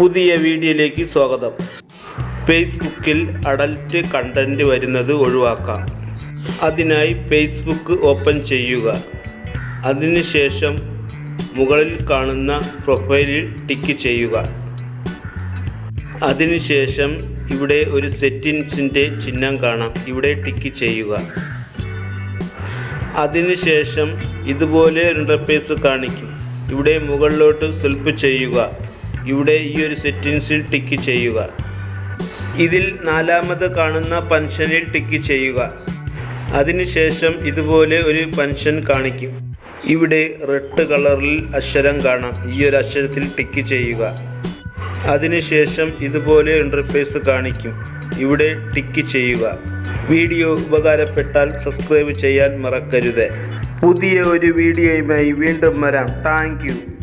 പുതിയ വീഡിയോയിലേക്ക് സ്വാഗതം. ഫേസ്ബുക്കിൽ അഡൽറ്റ് കണ്ടന്റ് വരുന്നത് ഒഴിവാക്കാം. അതിനായി ഫേസ്ബുക്ക് ഓപ്പൺ ചെയ്യുക. അതിനുശേഷം മുകളിൽ കാണുന്ന പ്രൊഫൈലിൽ ടിക്ക് ചെയ്യുക. അതിനുശേഷം ഇവിടെ ഒരു സെറ്റിങ്സിന്റെ ചിഹ്നം കാണാം. ഇവിടെ ടിക്ക് ചെയ്യുക. അതിനുശേഷം ഇതുപോലെ ഒരു ഇന്റർഫേസ് കാണിക്കും. ഇവിടെ മുകളിലോട്ട് സ്വൽപ്പ് ചെയ്യുക. ഇവിടെ ഈ ഒരു സെറ്റിങ്സിൽ ടിക്ക് ചെയ്യുക. ഇതിൽ നാലാമത് കാണുന്ന പെൻഷനിൽ ടിക്ക് ചെയ്യുക. അതിനുശേഷം ഇതുപോലെ ഒരു പെൻഷൻ കാണിക്കും. ഇവിടെ റെഡ് കളറിൽ അക്ഷരം കാണാം. ഈ ഒരു അക്ഷരത്തിൽ ടിക്ക് ചെയ്യുക. അതിനുശേഷം ഇതുപോലെ ഇന്റർഫേസ് കാണിക്കും. ഇവിടെ ടിക്ക് ചെയ്യുക. വീഡിയോ ഉപകാരപ്പെട്ടാൽ സബ്സ്ക്രൈബ് ചെയ്യാൻ മറക്കരുത്. പുതിയ ഒരു വീഡിയോയുമായി വീണ്ടും വരാം. താങ്ക്